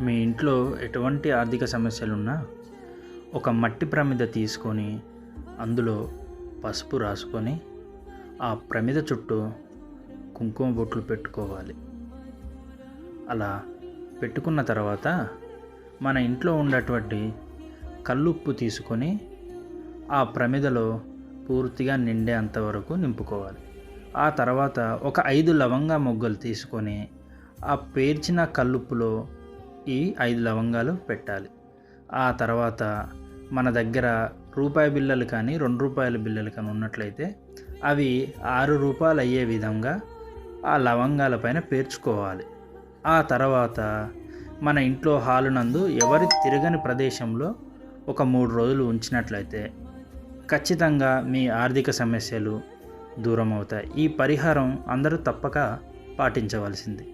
మీ ఇంట్లో ఎటువంటి ఆర్థిక సమస్యలున్నా ఒక మట్టి ప్రమిద తీసుకొని అందులో పసుపు రాసుకొని ఆ ప్రమిద చుట్టూ కుంకుమ బొట్లు పెట్టుకోవాలి. అలా పెట్టుకున్న తర్వాత మన ఇంట్లో ఉన్నటువంటి కల్లుప్పు తీసుకొని ఆ ప్రమిదలో పూర్తిగా నిండేంత వరకు నింపుకోవాలి. ఆ తర్వాత ఒక ఐదు లవంగా మొగ్గలు తీసుకొని ఆ పేర్చిన కల్లుప్పులో ఈ ఐదు లవంగాలు పెట్టాలి. ఆ తర్వాత మన దగ్గర రూపాయి బిళ్ళలు కానీ రెండు రూపాయల బిళ్ళలు కానీ ఉన్నట్లయితే అవి ఆరు రూపాయలు అయ్యే విధంగా ఆ లవంగాల పైన పేర్చుకోవాలి. ఆ తర్వాత మన ఇంట్లో హాలు నందు ఎవరి తిరగని ప్రదేశంలో ఒక మూడు రోజులు ఉంచినట్లయితే ఖచ్చితంగా మీ ఆర్థిక సమస్యలు దూరం అవుతాయి ఈ పరిహారం అందరూ తప్పక పాటించవలసింది.